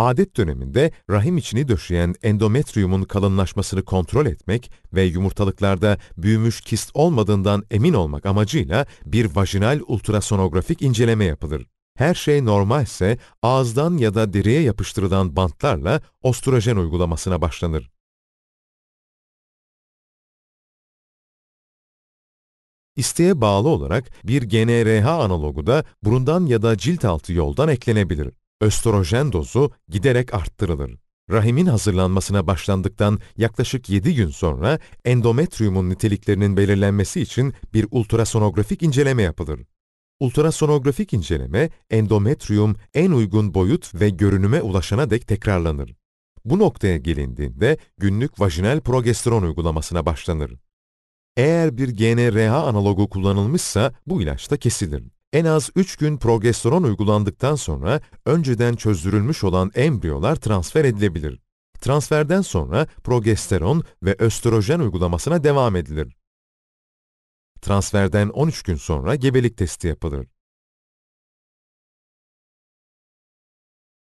Adet döneminde rahim içini döşeyen endometriyumun kalınlaşmasını kontrol etmek ve yumurtalıklarda büyümüş kist olmadığından emin olmak amacıyla bir vajinal ultrasonografik inceleme yapılır. Her şey normalse ağızdan ya da deriye yapıştırılan bantlarla ostrojen uygulamasına başlanır. İsteğe bağlı olarak bir GnRH analogu da burundan ya da cilt altı yoldan eklenebilir. Östrojen dozu giderek arttırılır. Rahimin hazırlanmasına başlandıktan yaklaşık 7 gün sonra endometriyumun niteliklerinin belirlenmesi için bir ultrasonografik inceleme yapılır. Ultrasonografik inceleme, endometriyum en uygun boyut ve görünüme ulaşana dek tekrarlanır. Bu noktaya gelindiğinde günlük vajinal progesteron uygulamasına başlanır. Eğer bir GnRH analogu kullanılmışsa bu ilaç da kesilir. En az 3 gün progesteron uygulandıktan sonra önceden çözdürülmüş olan embriyolar transfer edilebilir. Transferden sonra progesteron ve östrojen uygulamasına devam edilir. Transferden 13 gün sonra gebelik testi yapılır.